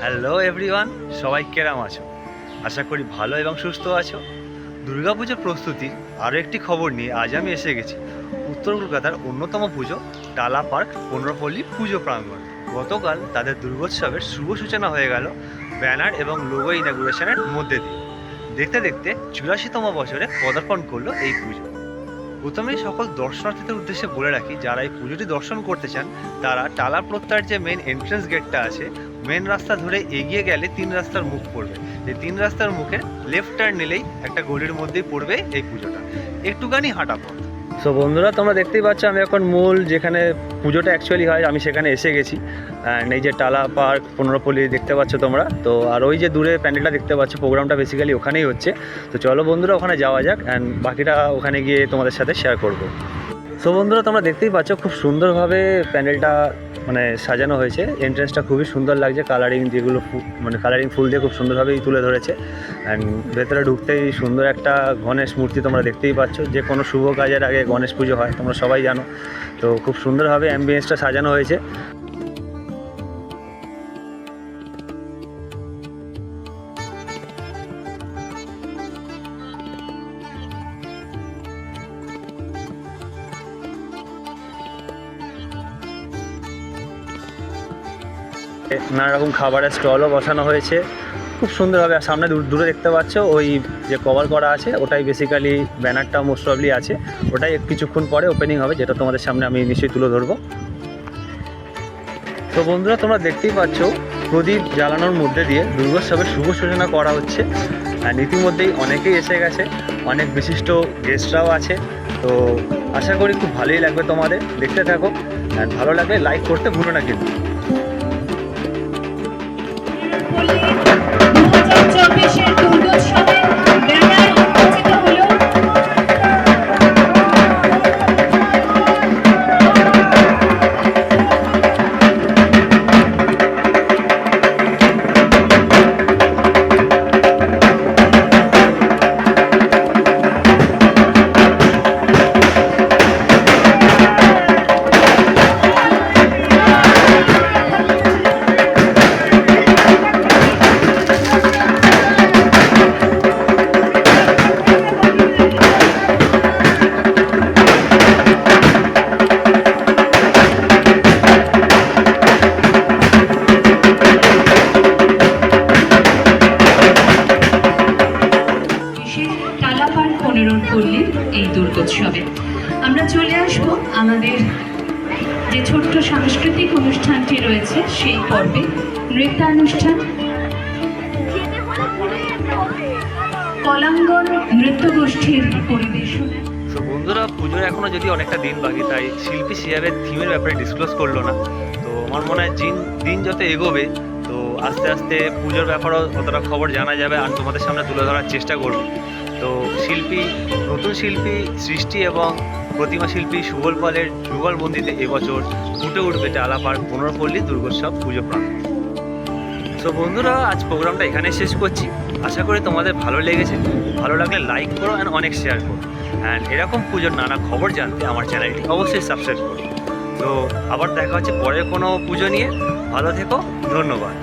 Hello everyone সবাই কেরাম আছো? আশা করি ভালো এবং সুস্থ আছো। দুর্গাপুজোর প্রস্তুতি, আরও একটি খবর নিয়ে আজ আমি এসে গেছি। উত্তর কলকাতার অন্যতম পুজো, টালা পার্ক, পনেরোপল্লী পুজো প্রাঙ্গণ। গতকাল তাদের দুর্গোৎসবের শুভ সূচনা হয়ে গেল ব্যানার এবং লোগো ইনাগুরেশনের মধ্যে দিয়ে। দেখতে দেখতে চুরাশিতম বছরে পদার্পণ করল এই পুজো। প্রথমেই সকল দর্শনার্থীদের উদ্দেশ্যে বলে রাখি, যারা এই পুজোটি দর্শন করতে চান, তারা টালা প্রত্যার যে মেন এন্ট্রেন্স গেটটা আছে মেন রাস্তা ধরে এগিয়ে গেলে তিন রাস্তার মুখ পড়বে। এই তিন রাস্তার মুখে লেফট টার্ন নিলেই একটা গলির মধ্যেই পড়বে এই পুজোটা। একটুখানি হাঁটা পথ। সো বন্ধুরা, তোমরা দেখতেই পাচ্ছ, আমি এখন মূল যেখানে পুজোটা অ্যাকচুয়ালি হয়, আমি সেখানে এসে গেছি। অ্যান্ড এই যে টালা পার্ক, পনেরোপল্লি দেখতে পাচ্ছ তোমরা। তো, আর ওই যে দূরে প্যান্ডেলটা দেখতে পাচ্ছ, প্রোগ্রামটা বেসিক্যালি ওখানেই হচ্ছে। তো, চলো বন্ধুরা, ওখানে যাওয়া যাক অ্যান্ড বাকিটা ওখানে গিয়ে তোমাদের সাথে শেয়ার করব। সো বন্ধুরা, তোমরা দেখতেই পাচ্ছ, খুব সুন্দরভাবে প্যান্ডেলটা মানে সাজানো হয়েছে। এন্ট্রেন্সটা খুবই সুন্দর লাগছে। কালারিং যেগুলো মানে কালারিং ফুল দিয়ে খুব সুন্দরভাবেই তুলে ধরেছে। অ্যান্ড ভেতরে ঢুকতেই সুন্দর একটা গণেশ মূর্তি তোমরা দেখতেই পাচ্ছ। যে কোনো শুভ কাজের আগে গণেশ পুজো হয়, তোমরা সবাই জানো। তো খুব সুন্দরভাবে অ্যাম্বিয়েন্সটা সাজানো হয়েছে। নানা রকম খাবারের স্টলও বসানো হয়েছে। খুব সুন্দরভাবে সামনে দূর, দূরে দেখতে পাচ্ছ, ওই যে কভার করা আছে, ওটাই বেসিক্যালি ব্যানারটা মোস্ট প্রবলি আছে। ওটাই কিছুক্ষণ পরে ওপেনিং হবে, যেটা তোমাদের সামনে আমি নিশ্চয়ই তুলে ধরবো। তো বন্ধুরা, তোমরা দেখতেই পাচ্ছ, প্রদীপ জ্বালানোর মধ্যে দিয়ে দুর্গোৎসবের শুভ সূচনা করা হচ্ছে। আর ইতিমধ্যেই অনেকেই এসে গেছে, অনেক বিশিষ্ট গেস্টরাও আছে। তো আশা করি খুব ভালোই লাগবে তোমাদের। দেখতে থাকো, আর ভালো লাগলে লাইক করতে ভুলো না কিন্তু। বলি আমাদের যে ছোট্ট সাংস্কৃতিক অনুষ্ঠানটি রয়েছে সেই পর্বে নৃত্যানুষ্ঠান কলাঙ্গন নৃত্যগোষ্ঠীর পরিবেশনা। বন্ধুরা, পুজোর এখনও যদি অনেকটা দিন বাকি, তাই শিল্পী সিয়াবের থিমের ব্যাপারে ডিসক্লোজ করল না। তো আমার মনে হয় দিন দিন যত এগোবে, তো আস্তে আস্তে পুজোর ব্যাপারেও অতটা খবর জানা যাবে, আর তোমাদের সামনে তুলে ধরার চেষ্টা করব। তো শিল্পী, নতুন শিল্পী সৃষ্টি এবং প্রতিমা শিল্পী সুবল পালের যুগলবন্দিতে এবছর ফুটে উঠবে টালা পার্ক পুনর্পল্লী দুর্গোৎসব পুজো প্রাঙ্গণ। তো বন্ধুরা, আজ প্রোগ্রামটা এখানে শেষ করছি। আশা করি তোমাদের ভালো লেগেছে। ভালো লাগলে লাইক করো অ্যান্ড অনেক শেয়ার করো। অ্যান্ড এরকম পুজোর নানা খবর জানতে আমার চ্যানেলটি অবশ্যই সাবস্ক্রাইব করো। তো আবার দেখা হচ্ছে পরের কোনো পুজো নিয়ে। ভালো থেকো, ধন্যবাদ।